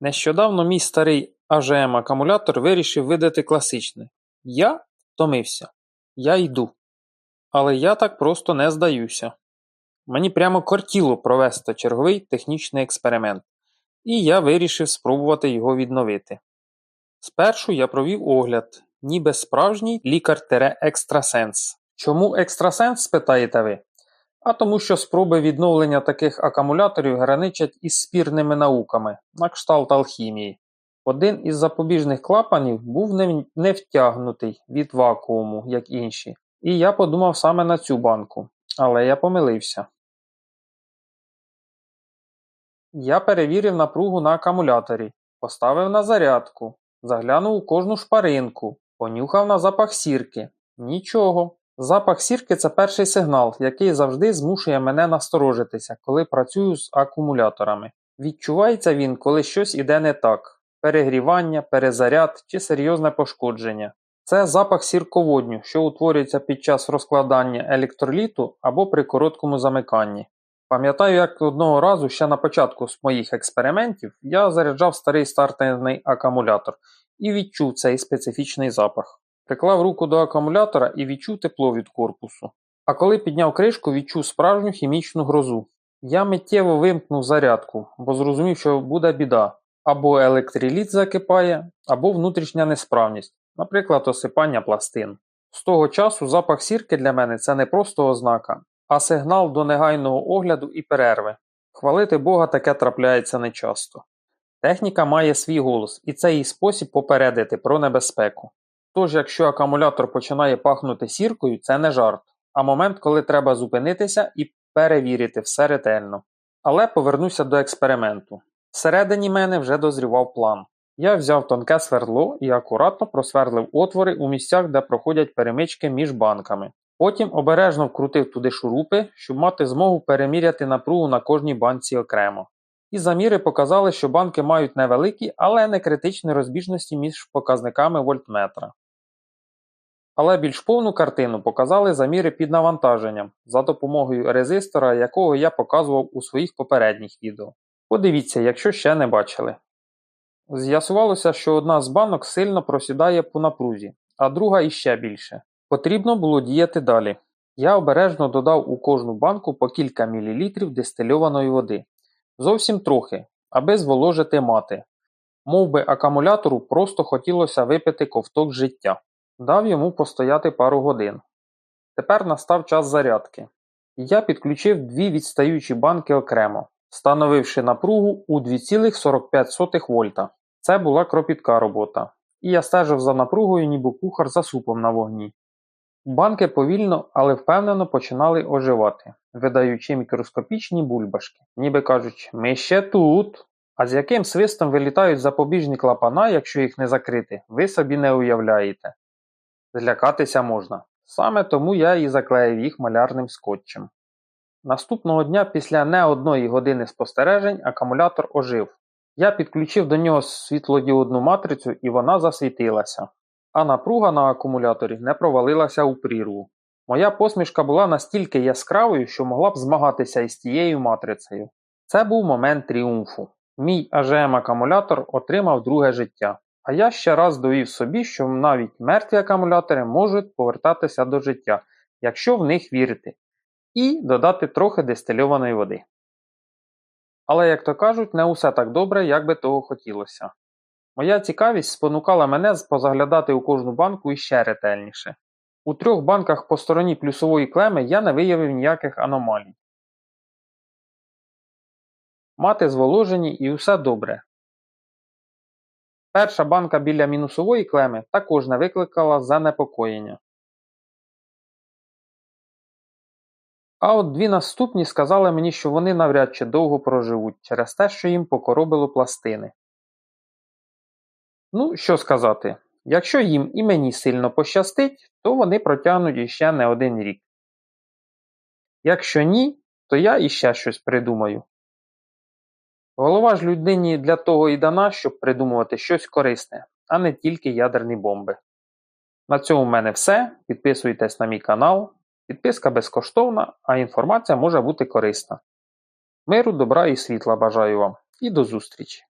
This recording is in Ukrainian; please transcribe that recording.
Нещодавно мій старий AGM акумулятор вирішив видати класичне «Я втомився. Я йду». Але я так просто не здаюся. Мені прямо кортіло провести черговий технічний експеримент, і я вирішив спробувати його відновити. Спершу я провів огляд, ніби справжній лікар-екстрасенс. Чому екстрасенс, спитаєте ви? А тому що спроби відновлення таких акумуляторів граничать із спірними науками, на кшталт алхімії. Один із запобіжних клапанів був не, втягнутий від вакууму, як інші, і я подумав саме на цю банку, але я помилився. Я перевірив напругу на акумуляторі, поставив на зарядку, заглянув у кожну шпаринку, понюхав на запах сірки. Нічого. Запах сірки це перший сигнал, який завжди змушує мене насторожитися, коли працюю з акумуляторами. Відчувається він, коли щось іде не так: перегрівання, перезаряд чи серйозне пошкодження. Це запах сірководню, що утворюється під час розкладання електроліту або при короткому замиканні. Пам'ятаю, як одного разу ще на початку з моїх експериментів я заряджав старий стартерний акумулятор і відчув цей специфічний запах. Приклав руку до акумулятора і відчув тепло від корпусу. А коли підняв кришку, відчув справжню хімічну грозу. Я миттєво вимкнув зарядку, бо зрозумів, що буде біда. Або електроліт закипає, або внутрішня несправність, наприклад, осипання пластин. З того часу запах сірки для мене це не просто ознака, а сигнал до негайного огляду і перерви. Хвалити Бога таке трапляється нечасто. Техніка має свій голос, і це її спосіб попередити про небезпеку. Тож, якщо акумулятор починає пахнути сіркою, це не жарт, а момент, коли треба зупинитися і перевірити все ретельно. Але повернуся до експерименту. Всередині мене вже дозрівав план. Я взяв тонке свердло і акуратно просверлив отвори у місцях, де проходять перемички між банками. Потім обережно вкрутив туди шурупи, щоб мати змогу переміряти напругу на кожній банці окремо. І заміри показали, що банки мають невеликі, але не критичні розбіжності між показниками вольтметра. Але більш повну картину показали заміри під навантаженням за допомогою резистора, якого я показував у своїх попередніх відео. Подивіться, якщо ще не бачили. З'ясувалося, що одна з банок сильно просідає по напрузі, а друга іще більше. Потрібно було діяти далі. Я обережно додав у кожну банку по кілька мілілітрів дистильованої води. Зовсім трохи, аби зволожити мати. Мов би акумулятору просто хотілося випити ковток життя. Дав йому постояти пару годин. Тепер настав час зарядки. Я підключив дві відстаючі банки окремо, встановивши напругу у 2,45 вольта. Це була кропітка робота, і я стежив за напругою, ніби кухар за супом на вогні. Банки повільно, але впевнено починали оживати, видаючи мікроскопічні бульбашки, ніби кажуть, ми ще тут. А з яким свистом вилітають запобіжні клапана, якщо їх не закрити, ви собі не уявляєте. Злякатися можна. Саме тому я і заклеїв їх малярним скотчем. Наступного дня після не одної години спостережень акумулятор ожив. Я підключив до нього світлодіодну матрицю і вона засвітилася. А напруга на акумуляторі не провалилася у прірву. Моя посмішка була настільки яскравою, що могла б змагатися із тією матрицею. Це був момент тріумфу. Мій AGM акумулятор отримав друге життя. А я ще раз довів собі, що навіть мертві акумулятори можуть повертатися до життя, якщо в них вірити, і додати трохи дистильованої води. Але, як то кажуть, не усе так добре, як би того хотілося. Моя цікавість спонукала мене позаглядати у кожну банку іще ретельніше. У трьох банках по стороні плюсової клеми я не виявив ніяких аномалій. Мати зволожені і усе добре. Перша банка біля мінусової клеми також не викликала занепокоєння. А от дві наступні сказали мені, що вони навряд чи довго проживуть через те, що їм покоробило пластини. Ну, що сказати, якщо їм і мені сильно пощастить, то вони протягнуть іще не один рік. Якщо ні, то я іще щось придумаю. Голова ж людині для того і дана, щоб придумувати щось корисне, а не тільки ядерні бомби. На цьому в мене все. Підписуйтесь на мій канал. Підписка безкоштовна, а інформація може бути корисна. Миру, добра і світла бажаю вам і до зустрічі!